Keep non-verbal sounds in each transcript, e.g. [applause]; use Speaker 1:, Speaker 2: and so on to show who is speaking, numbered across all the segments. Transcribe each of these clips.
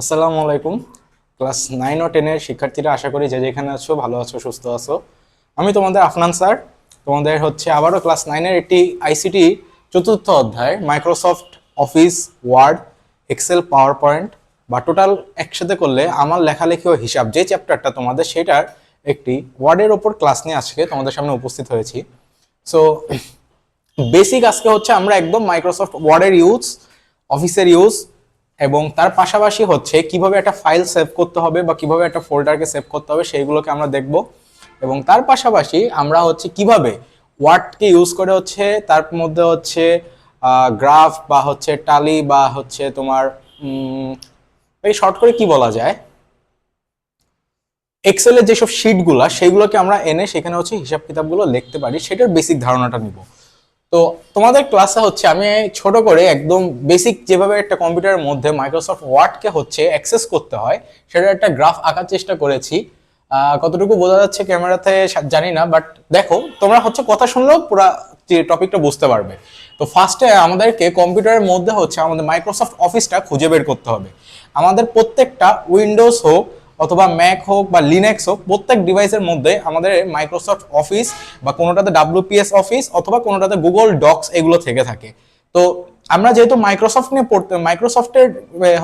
Speaker 1: আসসালামু আলাইকুম। Class nine ও টেনের শিক্ষার্থীরা আশা করি যে যেখানে আছো, ভালো আছো, সুস্থ আছো। আমি তোমাদের আফনান স্যার। তোমাদের হচ্ছে আবারও ক্লাস নাইনের একটি আইসিটি চতুর্থ অধ্যায় Microsoft Office Word Excel PowerPoint বা টোটাল একসাথে করলে আমার লেখালেখি ও হিসাব, যে চ্যাপ্টারটা তোমাদের সেটার একটি ওয়ার্ডের ওপর ক্লাস নিয়ে আজকে তোমাদের সামনে উপস্থিত হয়েছি। সো বেসিক আজকে হচ্ছে আমরা একদম মাইক্রোসফট ওয়ার্ডের ইউজ অফিসের ইউজ এবং তার পাশাপাশি হচ্ছে কীভাবে একটা ফাইল সেভ করতে হবে বা কীভাবে একটা ফোল্ডারকে সেভ করতে হবে সেইগুলোকে আমরা দেখব। এবং তার পাশাপাশি আমরা হচ্ছে কীভাবে ওয়ার্ডকে ইউজ করে হচ্ছে তার মধ্যে হচ্ছে গ্রাফ বা হচ্ছে টালি বা হচ্ছে তোমার এই শর্ট করে কি বলা যায়? এক্সেলের যেসব শিটগুলা সেইগুলোকে আমরা এনে সেখানে হচ্ছে হিসাব কিতাবগুলো লিখতে পারি, সেটার বেসিক ধারণাটা নিব। তো তোমাদের ক্লাসে হচ্ছে আমি ছোট করে একদম বেসিক যেভাবে একটা কম্পিউটারের মধ্যে মাইক্রোসফট ওয়ার্ডকে হচ্ছে অ্যাক্সেস করতে হয় সেটা একটা গ্রাফ আঁকার চেষ্টা করেছি। কতটুকু বোঝা যাচ্ছে ক্যামেরাতে জানি না বাট দেখো, তোমরা হচ্ছে কথা শুনলেও পুরো টপিকটা বুঝতে পারবে। তো ফার্স্টে আমাদেরকে কম্পিউটারের মধ্যে হচ্ছে আমাদের মাইক্রোসফট অফিসটা খুঁজে বের করতে হবে। আমাদের প্রত্যেকটা উইন্ডোজ হোক অথবা ম্যাক হোক বা লিনাক্স হোক, প্রত্যেক ডিভাইসের মধ্যে আমাদের মাইক্রোসফট অফিস বা কোনোটাতে ডাব্লিউপিএস অফিস অথবা কোনোটাতে গুগল ডক্স এগুলো থেকে থাকে। তো আমরা যেহেতু মাইক্রোসফট নিয়ে পড়তে মাইক্রোসফটের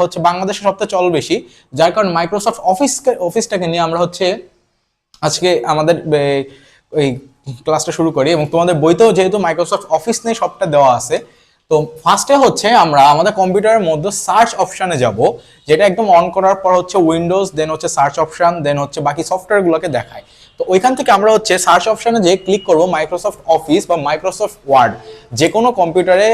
Speaker 1: হচ্ছে বাংলাদেশে সবচেয়ে চল বেশি, যার কারণে মাইক্রোসফট অফিস অফিসটাকে নিয়ে আমরা হচ্ছে আজকে আমাদের এই ক্লাসটা শুরু করি এবং তোমাদের বইতেও যেহেতু মাইক্রোসফট অফিস নিয়ে সবটা দেওয়া আছে তো ফার্স্টে হচ্ছে আমরা আমাদের কম্পিউটারের মধ্যে সার্চ অপশানে যাব, যেটা একদম অন করার পর হচ্ছে উইন্ডোজ দেন হচ্ছে সার্চ অপশান দেন হচ্ছে বাকি সফটওয়্যারগুলোকে দেখায়। তো ওইখান থেকে আমরা হচ্ছে সার্চ অপশানে যে ক্লিক করব মাইক্রোসফট অফিস বা মাইক্রোসফট ওয়ার্ড যে কোনো কম্পিউটারে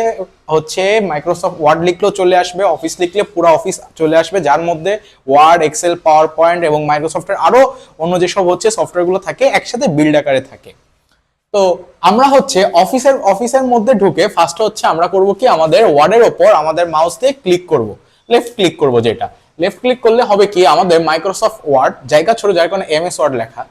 Speaker 1: হচ্ছে মাইক্রোসফট ওয়ার্ড লিখলেও চলে আসবে অফিস লিখলে পুরো অফিস চলে আসবে, যার মধ্যে ওয়ার্ড এক্সেল পাওয়ার পয়েন্ট এবং মাইক্রোসফটের আরও অন্য যেসব হচ্ছে সফটওয়্যারগুলো থাকে, একসাথে বিল্ড আকারে থাকে। তো আমরা হচ্ছে অফিসের অফিসের মধ্যে ঢুকে ফার্স্ট হচ্ছে আমরা করব কি আমাদের ওয়ার্ডের ওপর আমাদের মাউস দিয়ে ক্লিক করব। লেফট ক্লিক করব যেটা। লেফট ক্লিক করলে হবে কি আমাদের মাইক্রোসফট ওয়ার্ড জায়গা ছোট, যার কারণে এমএস ওয়ার্ড লেখা।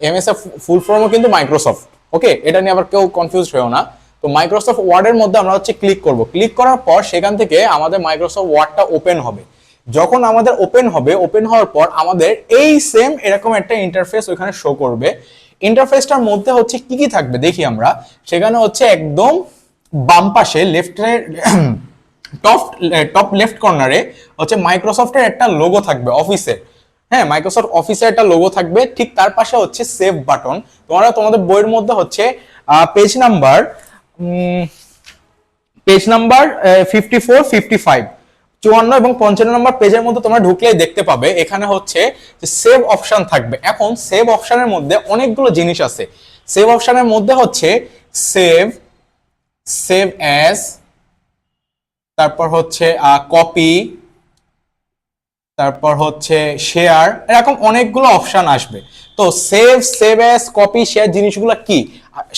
Speaker 1: এমএস এর ফুল ফর্মও কিন্তু মাইক্রোসফট ওকে এটা নিয়ে আবার কেউ কনফিউজ হয়েও না। তো মাইক্রোসফট ওয়ার্ডের মধ্যে আমরা হচ্ছে ক্লিক করব। ক্লিক করার পর সেখান থেকে আমাদের মাইক্রোসফট ওয়ার্ডটা ওপেন হবে। যখন আমাদের ওপেন হবে ওপেন হওয়ার পর আমাদের এই সেম এরকম একটা ইন্টারফেস ওখানে শো করবে। ইন্টারফেসটার মধ্যে হচ্ছে কি কি থাকবে? দেখি আমরা। সেখানে হচ্ছে একদম বাম পাশে লেফটের টপ টপ লেফট কর্নারে হচ্ছে মাইক্রোসফটের একটা লোগো থাকবে অফিসের হ্যাঁ মাইক্রোসফট অফিসের একটা লোগো থাকবে। ঠিক তার পাশে হচ্ছে সেভ বাটন তোমরা তোমাদের বইয়ের মধ্যে হচ্ছে page number page number fifty four fifty five চুয়ান্ন এবং পঞ্চান্ন নম্বর পেজের মধ্যে তোমরা ঢুকলেই দেখতে পাবে। এখানে হচ্ছে সেভ অপশন থাকবে। এখন সেভ অপশনের মধ্যে অনেকগুলো জিনিস আছে। সেভ অপশনের মধ্যে হচ্ছে সেভ সেভ অ্যাজ তারপর হচ্ছে কপি তারপর হচ্ছে শেয়ার এরকম অনেকগুলো অপশন আসবে। তো save save as copy share জিনিসগুলো কি?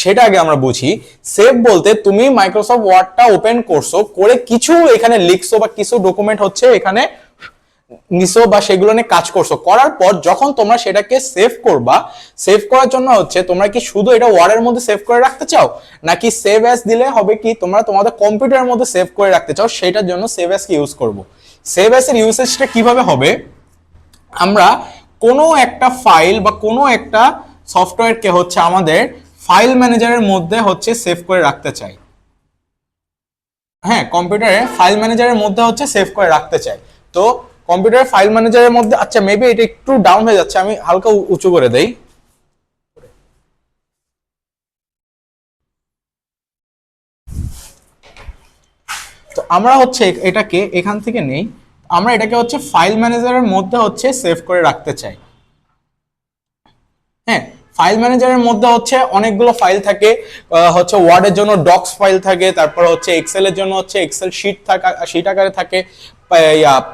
Speaker 1: সেটা আগে আমরা বুঝি। সেভ বলতে তুমি মাইক্রোসফট ওয়ার্ডটা ওপেন করছ, করে কিছু এখানে লিখছো বা কিছু ডকুমেন্ট হচ্ছে এখানে নিছো বা সেগুলো নিয়ে কাজ করছ। করার পর যখন তোমরা সেটাকে সেভ করবা সেভ করার জন্য হচ্ছে তোমরা কি শুধু এটা ওয়ার্ডের মধ্যে সেভ করে রাখতে চাও? নাকি সেভ অ্যাস দিলে হবে কি তোমরা তোমাদের কম্পিউটারের মধ্যে সেভ করে রাখতে চাও, সেটার জন্য সেভ অ্যাজ কি ইউজ করব? সেভ অ্যাজ এর ইউসেজটা কীভাবে হবে? আমরা কোনো একটা ফাইল বা কোনো একটা সফটওয়্যারকে হচ্ছে আমাদের ফাইল ম্যানেজারের মধ্যে হচ্ছে সেভ করে রাখতে চাই। হ্যাঁ কম্পিউটারে ফাইল ম্যানেজারের মধ্যে হচ্ছে সেভ করে রাখতে চাই। তো কম্পিউটারের ফাইল ম্যানেজারের মধ্যে আচ্ছা মেবি এটা একটু ডাউন হয়ে যাচ্ছে, আমি হালকা উঁচু করে দেই। তো আমরা হচ্ছে এটাকে এখান থেকে নেই। আমরা এটাকে হচ্ছে ফাইল ম্যানেজারের মধ্যে হচ্ছে সেভ করে রাখতে চাই। হ্যাঁ ফাইল ম্যানেজারের মধ্যে হচ্ছে অনেকগুলো ফাইল থাকে হচ্ছে ওয়ার্ডের জন্য ডক্স ফাইল থাকে, তারপর হচ্ছে এক্সেলের জন্য হচ্ছে এক্সেল শিট থাকা শিট আকারে থাকে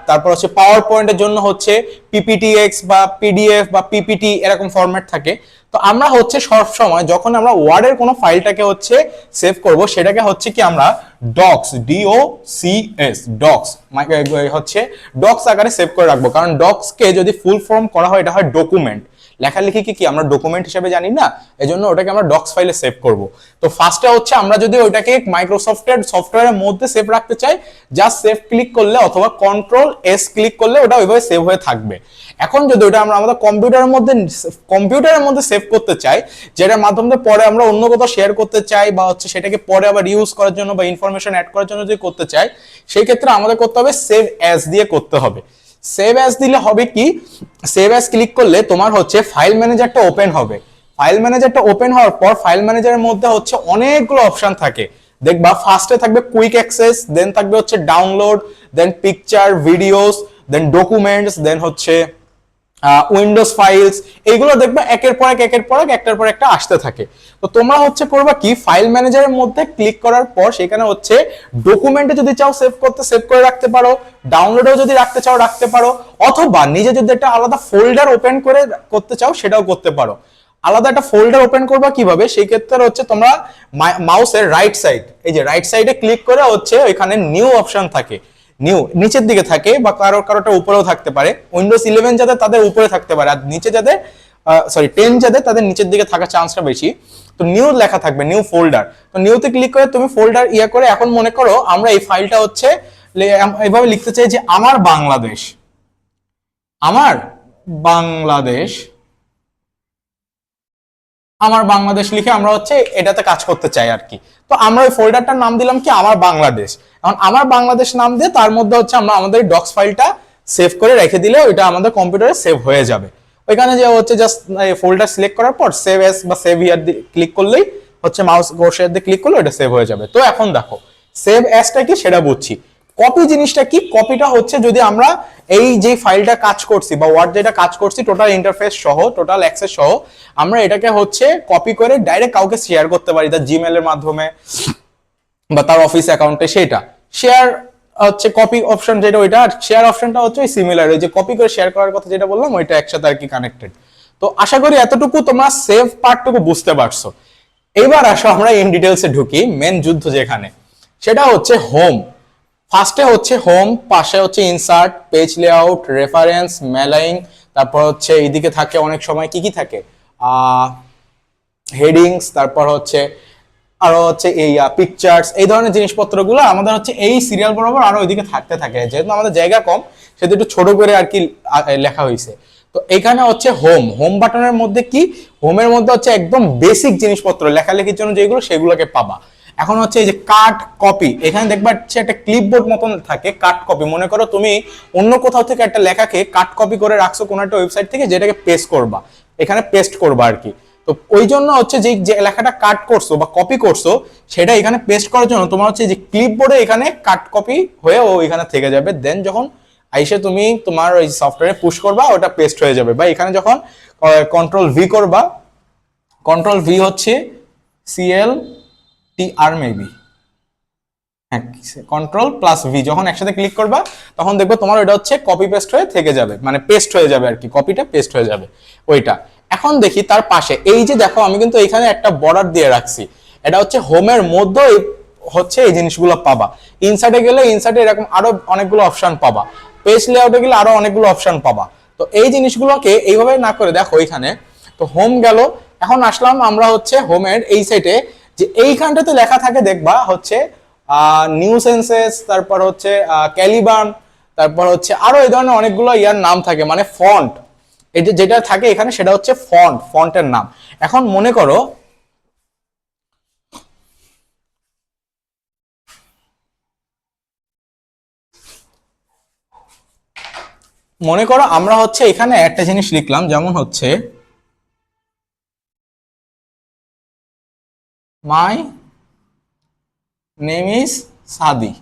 Speaker 1: তারপর হচ্ছে পাওয়ার পয়েন্টের জন্য হচ্ছে পিপিটিএক্স বা পিডিএফ বা পিপিটি এরকম ফরম্যাট থাকে। তো আমরা হচ্ছে সব সময় যখন আমরা ওয়ার্ডের কোনো ফাইলটাকে হচ্ছে সেভ করব, সেটাকে হচ্ছে কি আমরা docs D O C S docs হচ্ছে ডক্স আকারে সেভ করে রাখব। কারণ ডক্সকে যদি ফুল ফর্ম করা হয়, এটা হয় ডকুমেন্ট লেখালেখি কি কি আমরা ডকুমেন্ট হিসেবে জানি না, এজন্য ওটাকে আমরা ডক্স ফাইলে সেভ করব। তো ফার্স্টে হচ্ছে আমরা যদি ওইটাকে মাইক্রোসফটের সফটওয়্যারের মধ্যে সেভ রাখতে চাই জাস্ট সেভ ক্লিক করলে অথবা কন্ট্রোল এস ক্লিক করলে ওটা ওইভাবে সেভ হয়ে থাকবে। এখন যদি ওটা আমরা আমাদের কম্পিউটারের মধ্যে কম্পিউটারের মধ্যে সেভ করতে চাই, যেটার মাধ্যমে পরে আমরা অন্য কোথাও শেয়ার করতে চাই বা হচ্ছে সেটাকে পরে আবার ইউজ করার জন্য বা ইনফরমেশন অ্যাড করার জন্য যদি করতে চাই, সেই ক্ষেত্রে আমাদের করতে হবে সেভ অ্যাজ দিয়ে করতে হবে। সেভ অ্যাজ দিলে হবে কি? সেভ অ্যাজ ক্লিক করলে তোমার হচ্ছে ফাইল ম্যানেজারটা ওপেন হবে। ফাইল ম্যানেজারটা ওপেন হওয়ার পর ফাইল ম্যানেজারের মধ্যে হচ্ছে অনেকগুলো অপশন থাকে। দেখবা ফার্স্টে থাকবে কুইক অ্যাক্সেস দেন থাকবে হচ্ছে download then picture videos then documents then হচ্ছে উইন্ডোজ ফাইলস এইগুলো দেখবে একের পর এক, একের পর এক, একটার পর একটা আসতে থাকে। তো তোমরা হচ্ছে করবা কি ফাইল ম্যানেজারের মধ্যে ক্লিক করার পর সেখানে হচ্ছে ডকুমেন্টে যদি চাও সেভ করতে সেভ করে রাখতে পারো ডাউনলোডেও যদি রাখতে চাও, রাখতে পারো, অথবা নিজে যদি একটা আলাদা ফোল্ডার ওপেন করে করতে চাও, সেটাও করতে পারো। আলাদা একটা ফোল্ডার ওপেন করবা কীভাবে? সেই ক্ষেত্রে হচ্ছে তোমরা মাউসের রাইট সাইড এই যে রাইট সাইডে ক্লিক করে হচ্ছে ওইখানে নিউ অপশন থাকে। নিউ, নিচের দিকে থাকে বা কারও কারোটা উপরেও থাকতে পারে। উইন্ডোজ ইলেভেন যাদের, তাদের উপরে থাকতে পারে। আর নিচে যাদের সরি টেন যাদের, তাদের নিচের দিকে থাকার চান্সটা বেশি। তো নিউ লেখা থাকবে নিউ ফোল্ডার তো নিউতে ক্লিক করে তুমি ফোল্ডার ইয়ে করে এখন মনে করো আমরা এই ফাইলটা হচ্ছে এইভাবে লিখতে চাই যে আমার বাংলাদেশ। আমার বাংলাদেশ। আমার বাংলাদেশ লিখে আমরা হচ্ছে এটাতে কাজ করতে চাই আর কি। তো আমরা ওই ফোল্ডারটার নাম দিলাম কি? আমার বাংলাদেশ। এখন আমার বাংলাদেশ নাম দিয়ে তার মধ্যে হচ্ছে আমরা আমাদের ডক্স ফাইলটা সেভ করে রেখে দিলে ওইটা আমাদের কম্পিউটারে সেভ হয়ে যাবে। ওইখানে যে হচ্ছে জাস্ট ফোল্ডার সিলেক্ট করার পর সেভ এস বা সেভ ইয়ার ক্লিক করলেই হচ্ছে মাউস গোর্সের দিয়ে ক্লিক করলে ওটা সেভ হয়ে যাবে। তো এখন দেখো সেভ অ্যাসটা কি সেটা বুঝছি। কপি জিনিসটা কি? কপিটা হচ্ছে যদি আমরা এই যে ফাইলটা কাজ করছি বা ওয়ার্ড যেটা কাজ করছি টোটাল ইন্টারফেস সহ টোটাল অ্যাক্সেস সহ, আমরা এটাকে হচ্ছে কপি করে ডাইরেক্ট কাউকে শেয়ার করতে পারি, তার জিমেল এর মাধ্যমে বা তার অফিস অ্যাকাউন্টে সেটা। শেয়ার হচ্ছে কপি অপশন যেটা ওইটা শেয়ার অপশনটা হচ্ছে সিমিলার ওই যে কপি করে শেয়ার করার কথা যেটা বললাম, ওইটা একসাথে আর কি কানেক্টেড তো আশা করি এতটুকু তোমরা সেভ পার্টটুকু বুঝতে পারছ। এবার আসো আমরা ইন ডিটেলসে ঢুকি মেন যুদ্ধ যেখানে। সেটা হচ্ছে হোম ফার্স্টে হচ্ছে হোম পাশে হচ্ছে insert page layout reference mailing তারপর হচ্ছে এইদিকে থাকে অনেক সময় কি কি থাকে? হেডিংস তারপর হচ্ছে আরও হচ্ছে এই পিকচার্স এই ধরনের জিনিসপত্রগুলো আমাদের হচ্ছে এই সিরিয়াল বরাবর আরও ওইদিকে থাকতে থাকে। যেহেতু আমাদের জায়গা কম, সেহেতু একটু ছোট করে আর কি লেখা হয়েছে তো এখানে হচ্ছে হোম হোম বাটনের মধ্যে কি? হোমের মধ্যে হচ্ছে একদম বেসিক জিনিসপত্র, লেখালেখির জন্য যেগুলো, সেগুলোকে পাবা। এখন হচ্ছে এই যে কাট কপি এখানে দেখবা হচ্ছে একটা ক্লিপবোর্ড মতন থাকে কাট কপি মনে করো তুমি অন্য কোথাও থেকে একটা লেখাকে কাট কপি করে রাখছো কোনো একটা ওয়েবসাইট থেকে যেটাকে পেস্ট করবা, এখানে পেস্ট করবা আর কি। তো ওই জন্য হচ্ছে যে যে লেখাটা কাট করছ বা কপি করছ, সেটা এখানে পেস্ট করার জন্য তোমার হচ্ছে যে ক্লিপবোর্ডে এখানে কাট কপি হয়ে ও এখানে থেকে যাবে। দেন যখন আইসে তুমি তোমার ওই সফটওয়্যারে পুশ করবা, ওটা পেস্ট হয়ে যাবে। বা এখানে যখন কন্ট্রোল ভি করবা কন্ট্রোল ভি হচ্ছে C L T R maybe হ্যাঁ কন্ট্রোল প্লাস ভি যখন একসাথে ক্লিক করবা, তখন দেখবে তোমার ওইটা হচ্ছে কপি পেস্ট হয়ে থেকে যাবে মানে পেস্ট হয়ে যাবে আর কি কপিটা পেস্ট হয়ে যাবে ওইটা। এখন দেখি তার পাশে, এই যে দেখো, আমি কিন্তু এখানে একটা বর্ডার দিয়ে রাখছি। এটা হচ্ছে হোমের মধ্যে হচ্ছে এই জিনিসগুলো পাবা। ইনসার্টে গেলে ইনসার্টে এরকম আরও অনেকগুলো অপশন পাবা। পেজ লেআউটে গেলে আরও অনেকগুলো অপশন পাবা। তো এই জিনিসগুলোকে এইভাবে না করে, দেখো এখানে, তো হোম গেল, এখন আসলাম আমরা হচ্ছে হোমের এই সাইটে যে এইখানটাতে লেখা থাকে, দেখবা হচ্ছে নিউ সেন্সেস তারপর হচ্ছে ক্যালিবান তারপর হচ্ছে আরও এই ধরনের অনেকগুলো ইয়ার নাম থাকে মানে ফন্ট যে যেটা থাকে এখানে সেটা হচ্ছে ফন্ট ফন্টের নাম। এখন মনে করো মনে করো আমরা হচ্ছে এখানে একটা জিনিস লিখলাম, যেমন হচ্ছে my name is Sadi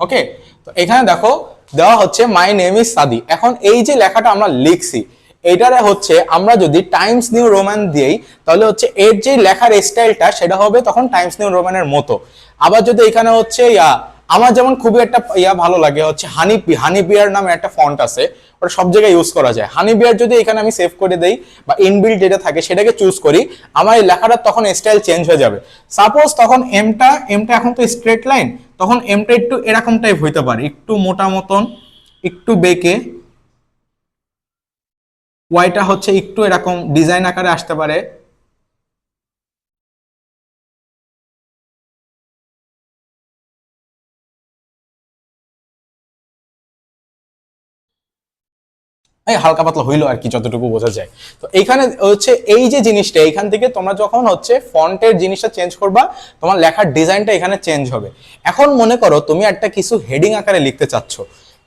Speaker 1: okay তো এখানে দেখো, দেওয়া হচ্ছে মাই নেম ইজ সাদি এখন এই যে লেখাটা আমরা লিখছি এটারে হচ্ছে আমরা যদি টাইমস নিউ রোমান দিই তাহলে হচ্ছে এর যে লেখার স্টাইলটা সেটা হবে তখন টাইমস নিউ রোমানের মতো। আবার যদি এখানে হচ্ছে, ইয়া আমার যেমন খুবই একটা ইয়া ভালো লাগে হচ্ছে হানিপি হানিপিয়ার নামে একটা ফন্ট আছে, ওটা সব জায়গায় ইউজ করা যায়। হানি হানিপিয়ার যদি এখানে আমি সেভ করে দেই বা ইনবিল্ড যেটা থাকে সেটাকে চুজ করি, আমার এই লেখাটা তখন স্টাইল চেঞ্জ হয়ে যাবে। সাপোজ তখন এমটা এমটা এখন তো স্ট্রেট লাইন তখন এমটা একটু এরকম টাইপ হইতে পারে। একটু মোটা মতন, একটু বেঁকে ওয়াইটা হচ্ছে একটু এরকম ডিজাইন আকারে আসতে পারে। হালকা পাতলা হইল আর কি, যতটুকু বোঝা যায়। তো এইখানে হচ্ছে এই যে জিনিসটা, এইখান থেকে তোমরা যখন হচ্ছে ফন্টের জিনিসটা চেঞ্জ করবা, তোমার লেখার ডিজাইনটা এখানে চেঞ্জ হবে। এখন মনে করো তুমি একটা কিছু হেডিং আকারে লিখতে চাচ্ছ।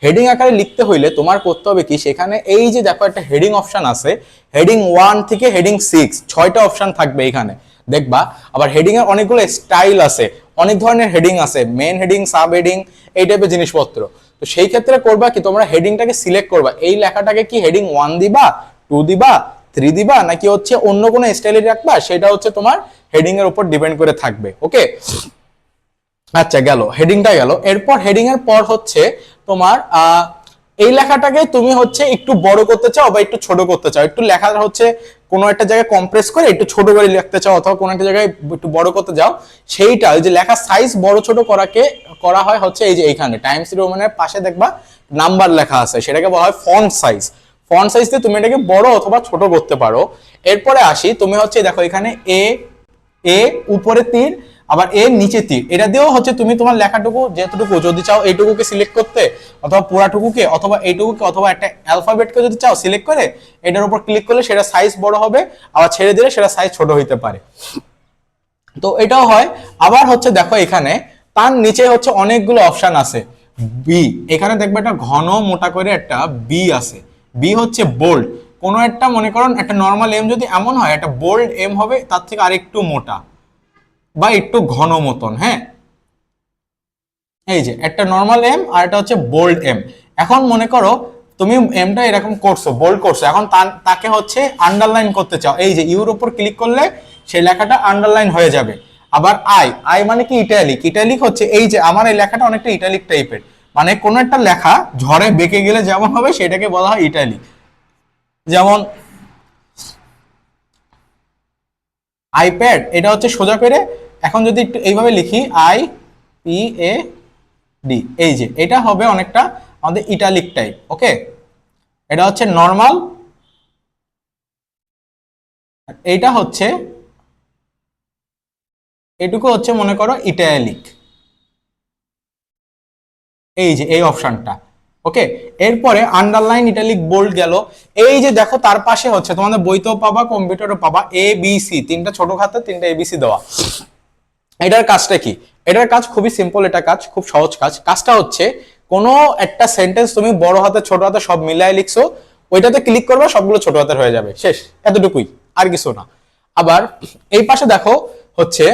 Speaker 1: হেডিং আকারে লিখতে হইলে তোমার করতে হবে কি, সেখানে এই যে দেখো একটা হেডিং অপশন আছে হেডিং ওয়ান থেকে হেডিং সিক্স ছয়টা অপশন থাকবে এখানে। দেখবা, আবার হেডিং এর অনেকগুলো স্টাইল আছে। অনেক ধরনের হেডিং আছে মেন হেডিং সাব হেডিং এই টাইপের জিনিসপত্র। তো সেই ক্ষেত্রে করবা কি, তোমরা হেডিংটাকে সিলেক্ট করবা। এই লেখাটাকে কি হেডিং ওয়ান দিবা টু দিবা থ্রি দিবা, নাকি হচ্ছে অন্য কোনো স্টাইলে রাখবা, সেটা হচ্ছে তোমার হেডিং এর উপর ডিপেন্ড করে থাকবে ওকে আচ্ছা গেল হেডিংটা গেল। এরপর হেডিং এর পর হচ্ছে তোমার এই লেখাটাকে তুমি হচ্ছে একটু বড় করতে চাও বা একটু ছোট করতে চাও। একটু লেখাটা হচ্ছে কোনো একটা জায়গায় কম্প্রেস করে একটু ছোট করে লিখতে চাও অথবা কোনো একটা জায়গায় একটু বড় করতে যাও, সেইটা ওই যে লেখা সাইজ বড় ছোট করাকে, করা হয় হচ্ছে এই যে এইখানে টাইমস রোমানের পাশে দেখবা নাম্বার লেখা আছে, সেটাকে বলা হয় ফন্ট সাইজ ফন্ট সাইজ দিয়ে তুমি এটাকে বড় অথবা ছোট করতে পারো। এরপরে আসি, তুমি হচ্ছে দেখো এখানে এ এ উপরে তীর আবার এর নিচে তীর। এটা দিয়েও হচ্ছে তুমি তোমার লেখাটুকু, যেটুকু যদি চাও এইটুকুকে সিলেক্ট করতে, অথবা পুরাটুকুকে, অথবা এইটুকুকে, অথবা একটা অ্যালফাবেটকে যদি চাও সিলেক্ট করে, এটার উপর ক্লিক করলে সেটা সাইজ বড় হবে, আবার ছেড়ে দিলে সেটা সাইজ ছোট হইতে পারে। তো এটাও হয়। আবার হচ্ছে দেখো এখানে, তার নিচে হচ্ছে অনেকগুলো অপশন আছে। বি এখানে দেখবে একটা ঘন মোটা করে একটা বি আছে। বি হচ্ছে বোল্ড কোনো একটা, মনে করুন একটা নর্মাল এম যদি এমন হয়, একটা বোল্ড এম হবে, তার থেকে আরেকটু মোটা। বা একটু ঘন মতন হ্যাঁ? এই যে, একটা নর্মাল এম আর এটা হচ্ছে বোল্ড এম এখন মনে করো, তুমি এমটা এরকম করছ বোল্ড করছ, এখন তাকে হচ্ছে আন্ডারলাইন করতে চাও। এই যে ইউর উপর ক্লিক করলে সেই লেখাটা আন্ডারলাইন হয়ে যাবে। আবার আই আই মানে কি ইটালিক ইটালিক হচ্ছে এই যে, আমার এই লেখাটা অনেকটা ইটালিক টাইপের মানে কোনো একটা লেখা ঝড়ে বেঁকে গেলে যেমন হবে, সেটাকে বলা হয় ইটালিক যেমন আইপ্যাড এটা হচ্ছে সোজা করে এখন যদি একটু এইভাবে লিখি আই পি এ ডি এই যে, এটা হবে অনেকটা আমাদের ইটালিক টাইপ ওকে এটা হচ্ছে নর্মাল এইটা হচ্ছে, এটুকু হচ্ছে মনে করো ইটালিক এই যে, এই অপশনটা ওকে এরপরে আন্ডারলাইন ইটালিক বোল্ড গেল, এই যে দেখো তার পাশে হচ্ছে, তোমাদের বইতেও পাবা কম্পিউটারও পাবা এ বি সি তিনটা ছোট খাতে তিনটা এবিসি দেওয়া। এটার কাজটা কি? এটার কাজ খুবই সিম্পল এটা কাজ, খুব সহজ কাজ। কাজটা হচ্ছে, কোনো একটা সেন্টেন্স তুমি বড় হাতে, ছোট হাতে সব মিলাই লিখছো, ওইটাতে ক্লিক করবে, সবগুলো ছোট হাতের হয়ে যাবে। শেষ। এতটুকুই। আর কিছু না। আবার, এই পাশে দেখো হচ্ছে,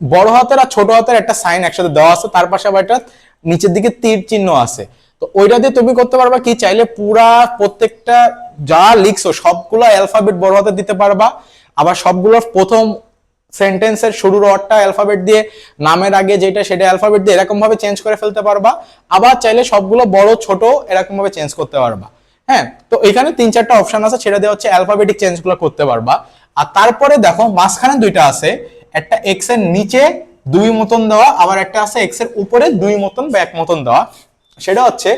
Speaker 1: বড় হাতের আর ছোট হাতের একটা সাইন একসাথে দেওয়া আছে, তার পাশে আবার একটা নিচের দিকে তীর চিহ্ন আছে। তো ওইটা দিয়ে তুমি করতে পারবা কি? চাইলে পুরা প্রত্যেকটা যা লিখছো, সবগুলো অ্যালফাবেট বড় হাতে দিতে পারবা। আবার সবগুলোর প্রথম সেন্টেন্সের শুরুর ওয়ার্ডটা অ্যালফাবেট দিয়ে, নামের আগে যেটা সেটা অ্যালফাবেট দিয়ে এরকম ভাবে চেঞ্জ করে ফেলতে পারবা। আবার চাইলে সবগুলো বড়, ছোট এরকম ভাবে চেঞ্জ করতে পারবা। হ্যাঁ তো এখানে তিন চারটা অপশন আছে, সেটা দিয়ে হচ্ছে অ্যালফাবেটিক চেঞ্জগুলো করতে পারবা। আর তারপরে দেখো, মাঝখানে দুইটা আছে। একটা এক্সের নিচে দুই মতন দেওয়া, আবার একটা আছে এক্সের উপরে দুই মতন বা এক মতন দেওয়া। সেটা হচ্ছে,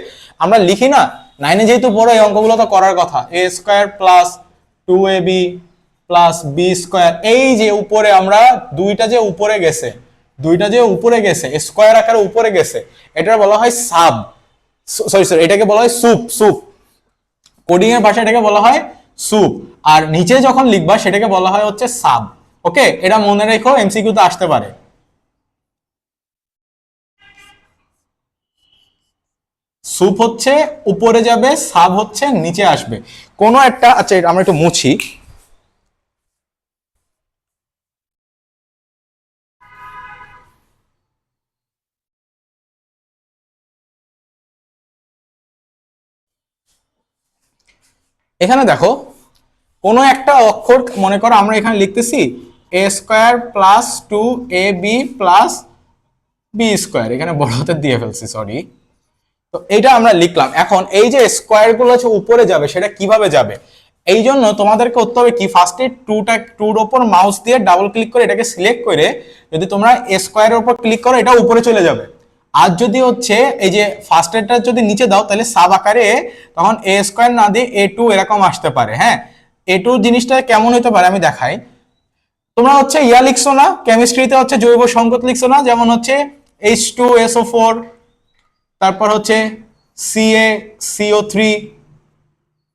Speaker 1: আমরা লিখি না নাইনে যেহেতু পড়ো, এই অঙ্কগুলো তো করার কথা। A square plus two A B plus B square এই যে উপরে আমরা দুইটা যে উপরে গেছে, দুইটা যে উপরে গেছে স্কোয়ার আকারে উপরে গেছে এটা বলা হয় সাব সরি সরি এটাকে বলা হয় সুপ সুপ কোডিং এর ভাষায় এটাকে বলা হয় সুপ আর নিচে যখন লিখবা, সেটাকে বলা হয় হচ্ছে সাব ওকে এটা মনে রেখো এমসিকিউ তে আসতে পারে। সুপ হচ্ছে, উপরে যাবে সাব হচ্ছে, নিচে আসবে। কোনো একটা আচ্ছা আমরা একটু মুছি। এখানে দেখো, কোনো একটা অক্ষর মনে করো আমরা এখানে লিখতেছি A square plus two A B plus B square এখানে বড় হাতে দিয়ে ফেলছি সরি তো এইটা আমরা লিখলাম। এখন এই যে স্কোয়ারগুলো হচ্ছে উপরে যাবে, সেটা কীভাবে যাবে? এই জন্য তোমাদেরকে করতে হবে কি? ফার্স্টে টুটা টুর ওপর মাউস দিয়ে ডাবল ক্লিক করে এটাকে সিলেক্ট করে যদি তোমরা স্কোয়ারের উপর ক্লিক করো, এটা উপরে চলে যাবে। আর যদি হচ্ছে এই যে ফার্স্ট এডটা যদি নিচে দাও, তাহলে সাব আকারে তখন এ স্কোয়ার না দিয়ে এ টু এরকম আসতে পারে হ্যাঁ? এ টু জিনিসটা কেমন হতে পারে আমি দেখাই। তোমরা হচ্ছে ইয়া লিখছো না কেমিস্ট্রিতে হচ্ছে জৈব সংকেত লিখছো না, যেমন হচ্ছে এইচ টু এসও ফোর তারপর হচ্ছে C C A C O three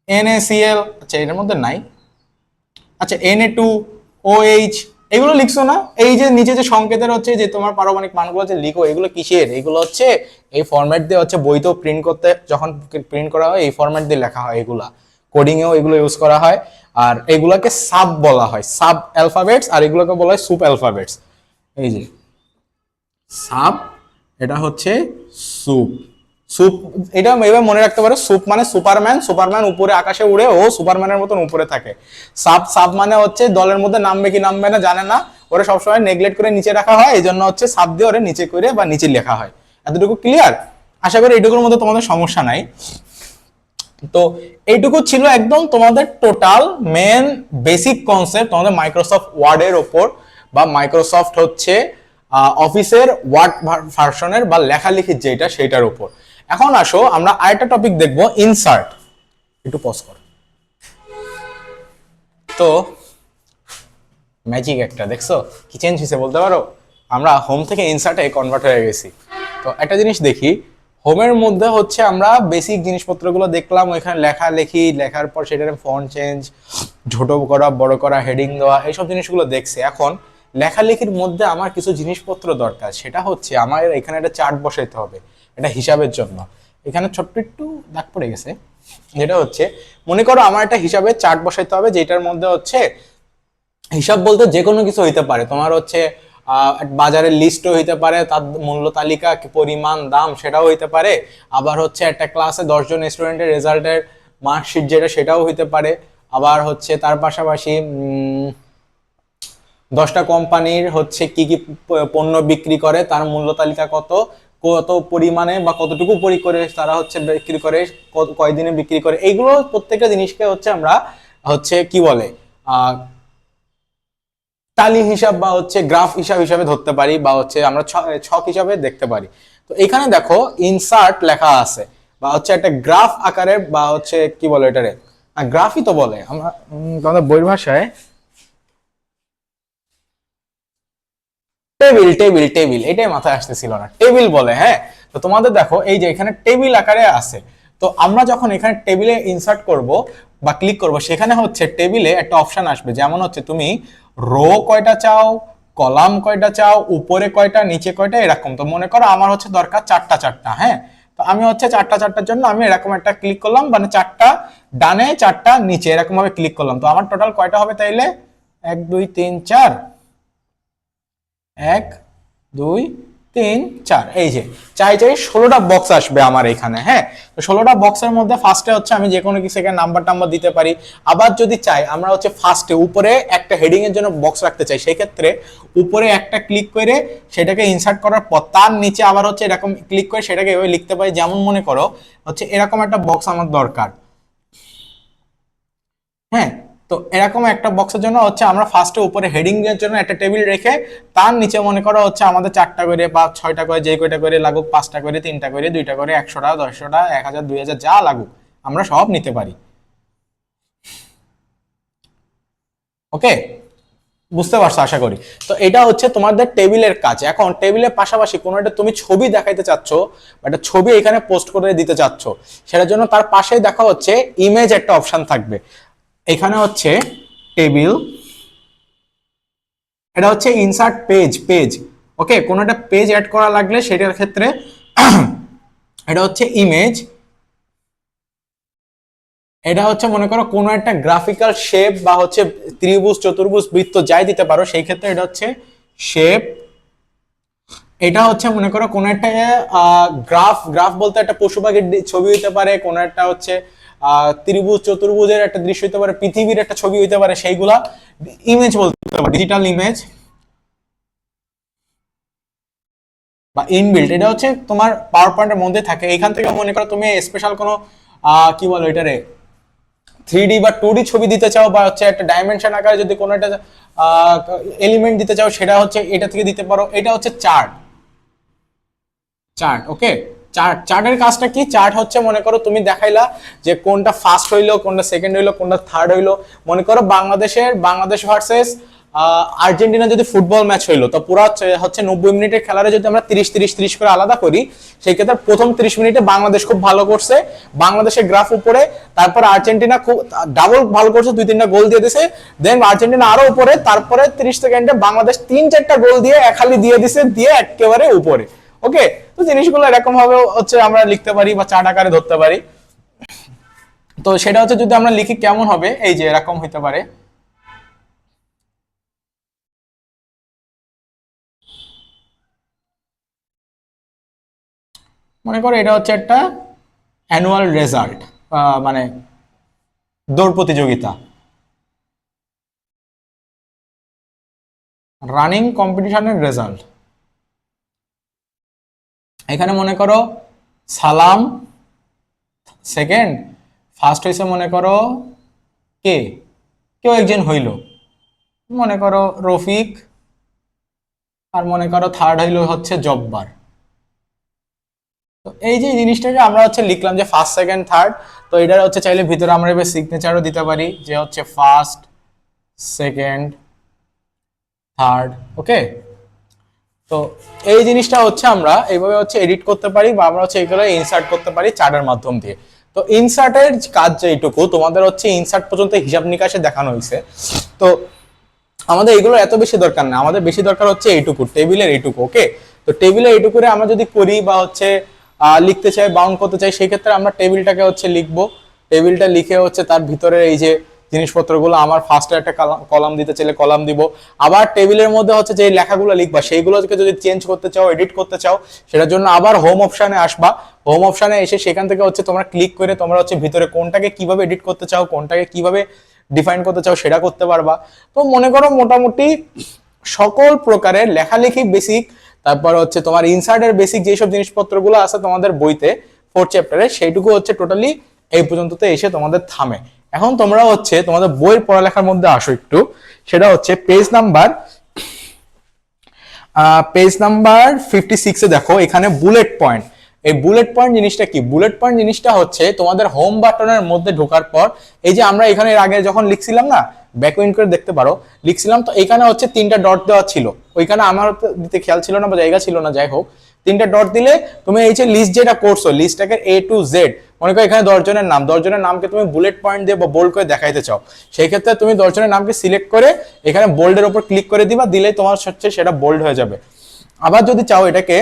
Speaker 1: N A C L আচ্ছা এটার মধ্যে নাই। আচ্ছা এনএ টু ও এইচ এগুলো লিখছো না? এই যে নিচে যে সংকেতের হচ্ছে যে তোমার পারমাণবিক মানগুলো যে লিখো, এগুলো কিসের? এগুলো হচ্ছে এই ফরম্যাট দিয়ে হচ্ছে বইতেও প্রিন্ট করতে, যখন প্রিন্ট করা হয়, এই ফরম্যাট দিয়ে লেখা হয় এগুলা। কোডিং এও এগুলো ইউজ করা হয়। আর এগুলোকে সাব বলা হয়। সাব অ্যালফাবেটস আর এগুলোকে বলা হয় সুপ অ্যালফাবেটস এই যে সাব এটা হচ্ছে সুপ সুপ, এটা এবার মনে রাখতে পারো, সুপ মানে সুপারম্যান সুপারম্যান উপরে আকাশে উড়ে ও সুপারম্যানের মতন উপরে থাকে। সাব সাব মানে হচ্ছে দলের মধ্যে নামবে কি নামবে না, জানে না। ওরা সবসময় নেগলেক্ট করে নিচে রাখা হয় এই জন্য হচ্ছে সাব দিয়ে ওরা নিচে করে বা নিচে লেখা হয়। এতটুকু ক্লিয়ার আশা করি এইটুকুর মধ্যে তোমাদের সমস্যা নাই। তো এইটুকু ছিল একদম তোমাদের টোটাল মেন বেসিক কনসেপ্ট তোমাদের মাইক্রোসফট ওয়ার্ডের ওপর, বা মাইক্রোসফট হচ্ছে অফিসের ওয়ার্ড ভার্সনের বা লেখালেখির যেটা সেইটার উপর এখন আসো, আমরা আরেকটা টপিক দেখব ইনসার্ট একটু পজ কর। তো ম্যাজিক একটা, দেখছ? কি চেঞ্জ হয়েছে বলতে পারো? আমরা হোম থেকে ইনসার্টে কনভার্ট হয়ে গেছি। তো একটা জিনিস দেখি হোমের মধ্যে হচ্ছে আমরা বেসিক জিনিসপত্রগুলো দেখলাম, ওইখানে লেখা লেখি, লেখার পর সেটার ফন্ট চেঞ্জ ছোট করা, বড় করা হেডিং দেওয়া, এইসব জিনিসগুলো দেখছি। এখন লেখালেখির মধ্যে আমার কিছু জিনিসপত্র দরকার, সেটা হচ্ছে আমার এখানে একটা চার্ট বসাইতে হবে। এটা হিসাবের জন্য। এখানে ছোট্ট একটু দাগ পড়ে গেছে। যেটা হচ্ছে, মনে করো আমার একটা হিসাবে চার্ট বসাইতে হবে, যেটার মধ্যে হচ্ছে হিসাব বলতে যে কোনো কিছু হইতে পারে। তোমার হচ্ছে বাজারের লিস্টও হইতে পারে, তার মূল্য তালিকা, পরিমাণ, দাম সেটাও হইতে পারে। আবার হচ্ছে একটা ক্লাসে দশজন স্টুডেন্টের রেজাল্টের মার্কশিট যেটা, সেটাও হইতে পারে। আবার হচ্ছে তার পাশাপাশি দশটা কোম্পানির হচ্ছে কি কি পণ্য বিক্রি করে, তার মূল্য তালিকা কত কত পরিমাণে বা কতটুকু পরি করে তারা হচ্ছে বিক্রি করে কয়দিনে বিক্রি করে, এইগুলো প্রত্যেকটা জিনিসকে হচ্ছে আমরা হচ্ছে কি বলে তালি হিসাব বা হচ্ছে গ্রাফ হিসাব হিসাবে ধরতে পারি বা হচ্ছে আমরা ছক হিসাবে দেখতে পারি। তো এখানে দেখো ইনসার্ট লেখা আছে বা হচ্ছে একটা গ্রাফ আকারের বা হচ্ছে কি বলে এটারে? গ্রাফই তো বলে, আমরা তোমাদের বইয়ের ভাষায় টেবিল টেবিল টেবিল, এটাই মাথায় আসতেছিল না। টেবিল বলে হ্যাঁ? তো তোমাদের দেখো, এই যে এখানে টেবিল আকারে আছে। তো আমরা যখন এখানে টেবিলে ইনসার্ট করব বা ক্লিক করব, সেখানে হচ্ছে টেবিলে একটা অপশন আসবে। যেমন হচ্ছে তুমি রো কয়টা চাও কলাম কয়টা চাও, উপরে কয়টা, নিচে কয়টা, এরকম। তো মনে করো আমার হচ্ছে দরকার চারটা চারটা হ্যাঁ? তো আমি হচ্ছে চারটা, চারটার জন্য আমি এরকম একটা ক্লিক করলাম মানে চারটা ডানে, চারটা নিচে এরকম ভাবে ক্লিক করলাম। তো আমার টোটাল কয়টা হবে তাইলে? এক, দুই, তিন, চার। এক, দুই, তিন, চার। এই যে, চাই চাই ষোলোটা বক্স আসবে আমার এখানে হ্যাঁ? তো ষোলোটা বক্সের মধ্যে ফার্স্টে হচ্ছে আমি যে কোনো কিছু এখানে নাম্বার টাম্বার দিতে পারি। আবার যদি চাই, আমরা হচ্ছে ফার্স্টে উপরে একটা হেডিং এর জন্য বক্স রাখতে চাই সেই ক্ষেত্রে উপরে একটা ক্লিক করে সেটাকে ইনসার্ট করার পর তার নিচে আবার হচ্ছে এরকম ক্লিক করে সেটাকে এভাবে লিখতে পারি। যেমন মনে করো, হচ্ছে এরকম একটা বক্স আমার দরকার। হ্যাঁ তো এরকম একটা বক্সের জন্য হচ্ছে আমরা ফার্স্টে উপরে হেডিং এর জন্য একটা টেবিল রেখে তার নিচে মনে করো হচ্ছে আমাদের চারটা করে বা ছয়টা করে যে কয়টা করে লাগুক, পাঁচটা করে, তিনটা করে, দুইটা করে, একশোটা দশশোটা এক হাজার দুই হাজার যা লাগুক, আমরা সব নিতে পারি। ওকে বুঝতে পারছ আশা করি? তো এটা হচ্ছে তোমাদের টেবিলের কাজ। এখন টেবিলের পাশাপাশি কোনো একটা তুমি ছবি দেখাইতে চাচ্ছ, বা একটা ছবি এখানে পোস্ট করে দিতে চাচ্ছ, সেটার জন্য তার পাশেই দেখা হচ্ছে ইমেজ একটা অপশন থাকবে। এখানে হচ্ছে টেবিল এটা হচ্ছে ইনসার্ট পেজ পেজ ওকে কোনো একটা পেজ অ্যাড করা লাগলে সেটার ক্ষেত্রে [clears throat] এটা হচ্ছে ইমেজ এটা হচ্ছে মনে করো কোনো একটা গ্রাফিক্যাল শেপ বা হচ্ছে ত্রিভুজ, চতুর্ভুজ, বৃত্ত যাই দিতে পারো, সেই ক্ষেত্রে এটা হচ্ছে শেপ এটা হচ্ছে মনে করো কোনো একটা গ্রাফ গ্রাফ বলতে একটা পশু পাখির ছবি হইতে পারে, কোনো একটা হচ্ছে ত্রিভুজ, চতুর্ভুজের একটা দৃশ্য হইতে পারে, পৃথিবীর একটা ছবি হইতে পারে, সেইগুলা ইমেজ বলতে পারে ডিজিটাল ইমেজ বা ইনবিল্ট এটা হচ্ছে তোমার পাওয়ার পয়েন্টের মধ্যে থাকে। এখান থেকে মনে করো তুমি স্পেশাল কোনো কি বলো এটারে থ্রি বা টু ছবি দিতে চাও বা হচ্ছে একটা ডাইমেনশন আকারে যদি কোনো একটা এলিমেন্ট দিতে চাও, সেটা হচ্ছে এটা থেকে দিতে পারো। এটা হচ্ছে চার্ট চার্ট ওকে চার্ট চার্টের কাজটা কি? চার্ট হচ্ছে, মনে করো, তুমি দেখাইলা যে কোনটা ফার্স্ট হইল, কোনটা সেকেন্ড হইল, কোনটা থার্ড হইল। মনে করো, বাংলাদেশের, বাংলাদেশ ভার্সেস আর্জেন্টিনা যদি ফুটবল ম্যাচ হইল, তো পুরো হচ্ছে- নব্বই মিনিটের খেলারে যদি আমরা তিরিশ তিরিশ তিরিশ করে আলাদা করি, সেই ক্ষেত্রে প্রথম তিরিশ মিনিটে বাংলাদেশ খুব ভালো করছে। বাংলাদেশের গ্রাফ উপরে, তারপর আর্জেন্টিনা খুব ডাবল ভালো করছে, দুই, তিনটা গোল দিয়ে দিছে। দেন আর্জেন্টিনা আরও উপরে, তারপরে তিরিশ সেকেন্ডে বাংলাদেশ তিন, চারটা গোল দিয়ে, এক হালি দিয়ে দিছে, দিয়ে একেবারে উপরে। ওকে তো জিনিসগুলো এরকম ভাবে হচ্ছে আমরা লিখতে পারি বা চার্ট আকারে ধরতে পারি। তো সেটা হচ্ছে যদি আমরা লিখি কেমন হবে, এই যে এরকম হইতে পারে। মনে করো এটা হচ্ছে একটা অ্যানুয়াল রেজাল্ট মানে দৌড় প্রতিযোগিতা। রানিং কম্পিটিশনের রেজাল্ট এখানে মনে করো সালাম সেকেন্ড ফার্স্ট হয়েছে মনে করো কে? কেউ একজন হইল। মনে করো রফিক, আর মনে করো থার্ড হইল হচ্ছে জব্বার। তো এই যে জিনিসটাকে আমরা হচ্ছে লিখলাম যে ফার্স্ট সেকেন্ড থার্ড তো এটার হচ্ছে চাইলে ভিতরে আমরা এবার সিগনেচারও দিতে পারি যে হচ্ছে ফার্স্ট সেকেন্ড থার্ড ওকে তো এই জিনিসটা হচ্ছে আমরা এইভাবে হচ্ছে এডিট করতে পারি বা আমরা হচ্ছে এগুলো ইনসার্ট করতে পারি চার্টের মাধ্যম দিয়ে। তো ইনসার্টের কাজ যেইটুকু, তোমাদের হচ্ছে ইনসার্ট পর্যন্ত হিসাব নিকাশে দেখানো হয়েছে। তো আমাদের এগুলো এত বেশি দরকার না, আমাদের বেশি দরকার হচ্ছে এইটুকু, টেবিলের এইটুকু, ওকে? তো টেবিলের এইটুকুরে আমরা যদি করি বা হচ্ছে লিখতে চাই বাউন্ড করতে চাই সেই ক্ষেত্রে আমরা টেবিলটাকে হচ্ছে লিখব। টেবিলটা লিখে হচ্ছে তার ভিতরে এই যে জিনিসপত্রগুলো, আমার ফার্স্টে একটা কলাম দিতে চাইলে কলাম দিব। আবার টেবিলের মধ্যে হচ্ছে যে লেখাগুলো লিখবা, সেইগুলোকে যদি চেঞ্জ করতে চাও এডিট করতে চাও, সেটার জন্য আবার হোম অপশানে আসবা। হোম অপশানে এসে সেখান থেকে হচ্ছে তোমরা ক্লিক করে তোমরা হচ্ছে ভিতরে কোনটাকে কীভাবে এডিট করতে চাও, কোনটাকে কীভাবে ডিফাইন করতে চাও, সেটা করতে পারবা। তো মনে করো মোটামুটি সকল প্রকারের লেখালেখি বেসিক তারপর হচ্ছে তোমার ইনসার্টের বেসিক যেসব জিনিসপত্রগুলো আছে তোমাদের বইতে ফোর্থ চ্যাপ্টারে সেইটুকু হচ্ছে টোটালি এই পর্যন্ততে এসে তোমাদের থামে। এখন তোমরা হচ্ছে তোমাদের বইয়ের পড়ালেখার মধ্যে আসো একটু। সেটা হচ্ছে page number page number fifty সিক্সে দেখো, এখানে বুলেট পয়েন্ট এই বুলেট পয়েন্ট জিনিসটা কি? বুলেট পয়েন্ট জিনিসটা হচ্ছে তোমাদের হোম বাটনের মধ্যে ঢোকার পর, এই যে আমরা এখানে আগে যখন লিখছিলাম না ব্যাকউইন্ড করে দেখতে পারো, লিখছিলাম তো এখানে হচ্ছে তিনটা ডট দেওয়া ছিল। ওইখানে আমার দিতে খেয়াল ছিল না বা জায়গা ছিল না, যাই হোক। তিনটা ডট দিলে তুমি এই যে লিস্ট যেটা করছ লিস্টটাকে এ টু জেড মনে করো এখানে দশজনের নাম, দশজনের নামকে তুমি বুলেট পয়েন্ট দিয়ে বা বোল্ড করে দেখাইতে চাও। সেই ক্ষেত্রে তুমি দশজনের নামকে সিলেক্ট করে এখানে বোল্ডের উপর ক্লিক করে দিবা, দিলেই তোমার হচ্ছে সেটা বোল্ড হয়ে যাবে। আবার যদি চাও এটাকে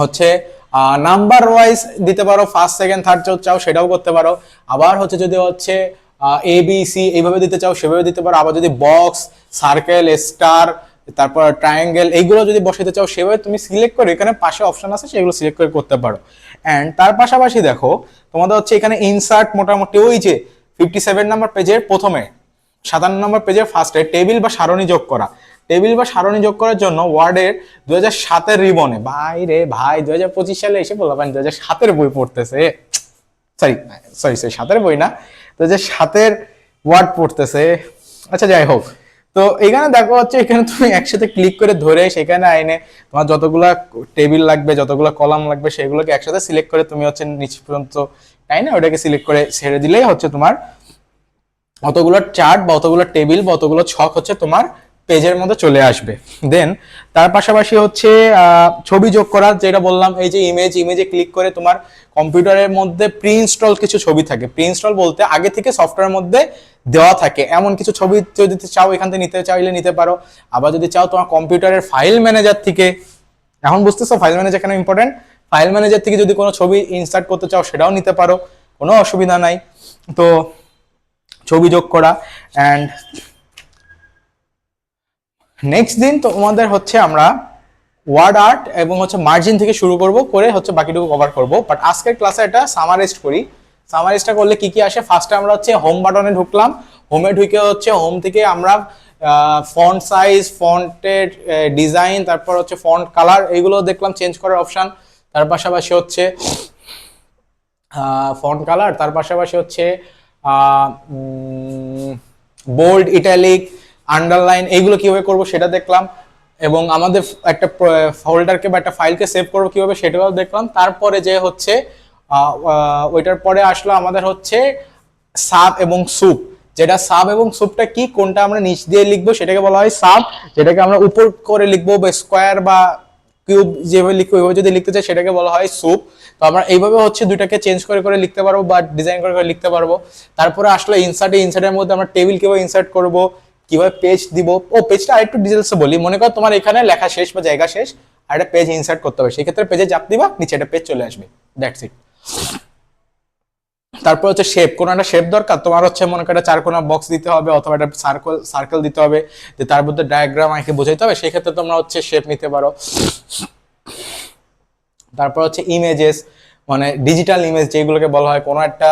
Speaker 1: হচ্ছে নাম্বার ওয়াইজ দিতে পারো ফার্স্ট সেকেন্ড থার্ড চাও সেটাও করতে পারো। আবার হচ্ছে যদি হচ্ছে এ বি সি এইভাবে দিতে চাও সেভাবে দিতে পারো। আবার যদি বক্স সার্কেল স্টার তারপর ট্রায়াঙ্গেল এইগুলো যদি বসাতে চাও, সেভাবে তুমি সিলেক্ট করে এখানে পাশে অপশন আছে, সেগুলো সিলেক্ট করে করতে পারো। অ্যান্ড তার পাশাপাশি দেখো, তোমাদের হচ্ছে এখানে ইনসার্ট মোটামুটি ওই যে ফিফটি সেভেন নাম্বার পেজের প্রথমে, সাতান্ন নম্বর পেজের ফার্স্টে টেবিল বা সারণী যোগ করা। টেবিল বা সারণী যোগ করার জন্য ওয়ার্ডের দু হাজার সাতের রিবনে, ভাই রে ভাই দু হাজার পঁচিশ সালে এসে বললাম দু হাজার সাতের বই পড়তেছে। সরি সরি সরি সাতের বই না দু হাজার সাতের ওয়ার্ড পড়তেছে। আচ্ছা যাই হোক। তো এখানে দেখো হচ্ছে, এখানে তুমি একসাথে ক্লিক করে ধরে সেখানে আইনে তোমার যতগুলা টেবিল লাগবে, যতগুলো কলাম লাগবে, সেগুলোকে একসাথে সিলেক্ট করে তুমি হচ্ছে নিচ পর্যন্ত তাই না? ওটাকে সিলেক্ট করে ছেড়ে দিলেই হচ্ছে তোমার অতগুলো চার্ট বা অতগুলো টেবিল বা অতগুলো ছক হচ্ছে তোমার পেজের মধ্যে চলে আসবে। দেন তার পাশাপাশি হচ্ছে ছবি যোগ করা, যেটা বললাম, এই যে ইমেজ ইমেজে ক্লিক করে তোমার কম্পিউটারের মধ্যে প্রি ইনস্টল কিছু ছবি থাকে। প্রি ইনস্টল বলতে আগে থেকে সফটওয়্যারের মধ্যে দেওয়া থাকে। এমন কিছু ছবি যদি চাও, এখান থেকে নিতে চাইলে নিতে পারো। আবার যদি চাও তোমার কম্পিউটারের ফাইল ম্যানেজার থেকে, এখন বুঝতেছো ফাইল ম্যানেজার কেন ইম্পর্টেন্ট ফাইল ম্যানেজার থেকে যদি কোনো ছবি ইনসার্ট করতে চাও, সেটাও নিতে পারো। কোনো অসুবিধা নাই। তো, ছবি যোগ করা অ্যান্ড নেক্সট দিন তো তোমাদের হচ্ছে আমরা ওয়ার্ড আর্ট এবং হচ্ছে মার্জিন থেকে শুরু করব, করে হচ্ছে বাকিটুকু কভার করব। বাট আজকের ক্লাসে এটা সামারাইজড করি। সামারাইজটা করলে কি কি আসে? ফার্স্টে আমরা হচ্ছে হোম বাটনে ঢুকলাম। হোমে ঢুকে হচ্ছে হোম থেকে আমরা ফন্ট সাইজ ফন্টের ডিজাইন তারপর হচ্ছে ফন্ট কালার এইগুলো দেখলাম চেঞ্জ করার অপশান তার পাশাপাশি হচ্ছে ফন্ট কালার তার পাশাপাশি হচ্ছে বোল্ড ইটালিক আন্ডারলাইন এইগুলো কীভাবে করব সেটা দেখলাম। এবং আমাদের একটা ফোল্ডারকে বা একটা ফাইলকে সেভ করব কীভাবে সেটাও দেখলাম। তারপরে যে হচ্ছে ওইটার পরে আসলো আমাদের হচ্ছে সাব এবং সুপ। যেটা সাব এবং সুপটা কি, কোনটা আমরা নিচ দিয়ে লিখব সেটাকে বলা হয় সাব। যেটাকে আমরা উপর করে লিখব বা স্কোয়ার বা কিউব যেভাবে লিখব, ওইভাবে যদি লিখতে চাই সেটাকে বলা হয় সুপ। তো আমরা এইভাবে হচ্ছে দুইটাকে চেঞ্জ করে করে লিখতে পারব বা ডিজাইন করে করে লিখতে পারব। তারপরে আসলে ইনসার্টে ইনসার্টের মধ্যে আমরা টেবিল কীভাবে ইনসার্ট করব কীভাবে পেজ দিব? ও পেজটা আরেকটু ডিটেলসে বলি। মনে করো তোমার এখানে লেখা শেষ বা জায়গা শেষ, আর একটা পেজ ইনসার্ট করতে হবে। সেই ক্ষেত্রে পেজে চাপ দিবা, নিচে একটা পেজ চলে আসবে। দ্যাটস ইট তারপর হচ্ছে শেপ কোনো একটা শেপ দরকার? তোমার হচ্ছে মনে করো চার চারকোনা বক্স দিতে হবে, অথবা একটা সার্কেল সার্কেল দিতে হবে, যে তার মধ্যে ডায়াগ্রাম আঁকে বোঝাইতে হবে। সেই ক্ষেত্রে তোমরা হচ্ছে শেপ নিতে পারো। তারপর হচ্ছে ইমেজেস মানে ডিজিটাল ইমেজ যেগুলোকে বলা হয়, কোনো একটা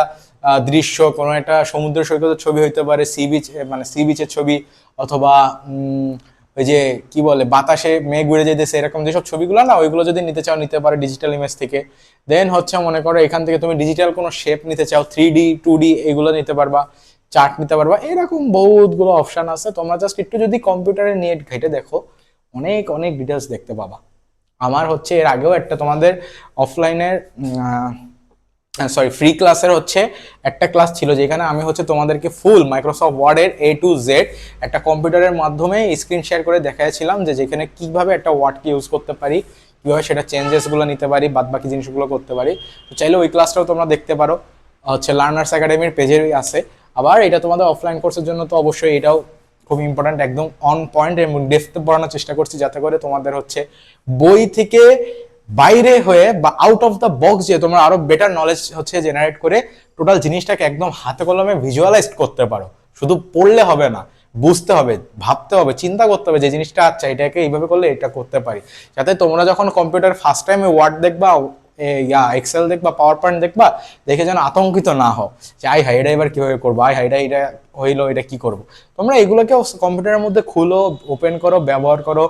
Speaker 1: দৃশ্য, কোনো একটা সমুদ্র সৈকতের ছবি হইতে পারে সি বিচ মানে সি বিচের ছবি, অথবা ওই যে, কি বলে, বাতাসে মেঘ উড়ে যেতেছে এরকম যেসব ছবিগুলো না, ওইগুলো যদি নিতে চাও, নিতে পারে ডিজিটাল ইমেজ থেকে। দেন হচ্ছে মনে করো, এখান থেকে তুমি ডিজিটাল কোনো শেপ নিতে চাও থ্রি ডি টু ডি এগুলো নিতে পারবা চার্ট নিতে পারবা, এরকম বহুতগুলো অপশান আছে। তোমরা জাস্ট একটু যদি কম্পিউটারে নেট ঘেটে দেখো, অনেক অনেক ডিটেলস দেখতে পাবা। আমার হচ্ছে এর আগেও একটা তোমাদের অফলাইনের সরি ফ্রি ক্লাসের হচ্ছে একটা ক্লাস ছিল যেখানে আমি হচ্ছে তোমাদেরকে ফুল মাইক্রোসফট ওয়ার্ডের এ টু জেড একটা কম্পিউটারের মাধ্যমে স্ক্রিন শেয়ার করে দেখাইছিলাম যে যেখানে কীভাবে একটা ওয়ার্ডকে ইউজ করতে পারি, কীভাবে সেটা চেঞ্জেসগুলো নিতে পারি বাদ বাকি জিনিসগুলো করতে পারি। তো চাইলে ওই ক্লাসটাও তোমরা দেখতে পারো। হচ্ছে লার্নার্স একাডেমির পেজেরই আছে। আবার এটা তোমাদের অফলাইন কোর্সের জন্য তো অবশ্যই এটাও খুব ইম্পর্ট্যান্ট একদম অন পয়েন্ট এবং ডেপথে পড়ানোর চেষ্টা করছি যাতে করে তোমাদের হচ্ছে বই থেকে বাইরে হয়ে বা আউট অফ দ্য বক্স যে তোমরা আরও বেটার নলেজ হচ্ছে জেনারেট করে টোটাল জিনিসটাকে একদম হাতে কলমে ভিজুয়ালাইজ করতে পারো। শুধু পড়লে হবে না, বুঝতে হবে, ভাবতে হবে, চিন্তা করতে হবে যে জিনিসটা আচ্ছা এটাকে এইভাবে করলে এটা করতে পারি। যাতে তোমরা যখন কম্পিউটার ফার্স্ট টাইম ওয়ার্ড দেখবা ইয়া এক্সেল দেখবা পাওয়ার পয়েন্ট দেখবা, দেখে যেন আতঙ্কিত না হও যে আই হাই এটা এবার কীভাবে করব? আই হাই এটা এটা হইল, এটা কি করব? তোমরা এগুলোকে কম্পিউটারের মধ্যে খুলো ওপেন করো, ব্যবহার করো।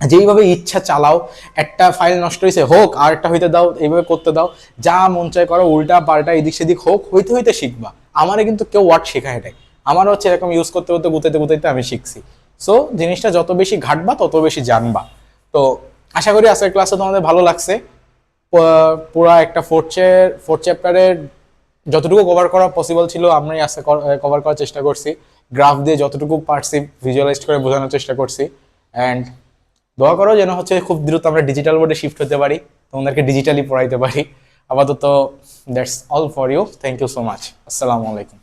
Speaker 1: যেইভাবে ইচ্ছা চালাও, একটা ফাইল নষ্ট হয়েছে হোক আর একটা হইতে দাও, এইভাবে করতে দাও, যা মন চায় করো, উল্টা পাল্টা, এদিক সেদিক হোক, হইতে হইতে শিখবা। আমারে কিন্তু কেউ ওয়ার্ড শেখায় নাই। আমারও হচ্ছে এরকম ইউজ করতে করতে, গুতাইতে গুতাইতে আমি শিখছি। সো জিনিসটা যত বেশি ঘাটবা, তত বেশি জানবা। তো, আশা করি আজকের ক্লাসে তোমাদের ভালো লাগছে। পুরা একটা ফোর্থ ফোর্থ চ্যাপ্টারের যতটুকু কভার করা পসিবল ছিল আমি আজকে কভার করার চেষ্টা করছি। গ্রাফ দিয়ে যতটুকু পারছি ভিজুয়ালাইজ করে বোঝানোর চেষ্টা করছি। অ্যান্ড দোয়া করো যেন হচ্ছে খুব দ্রুত আমরা ডিজিটাল বোর্ডে শিফট হতে পারি, তোমাদেরকে ডিজিটালি পড়াইতে পারি। আপাতত that's all for you thank you so much আসসালামু আলাইকুম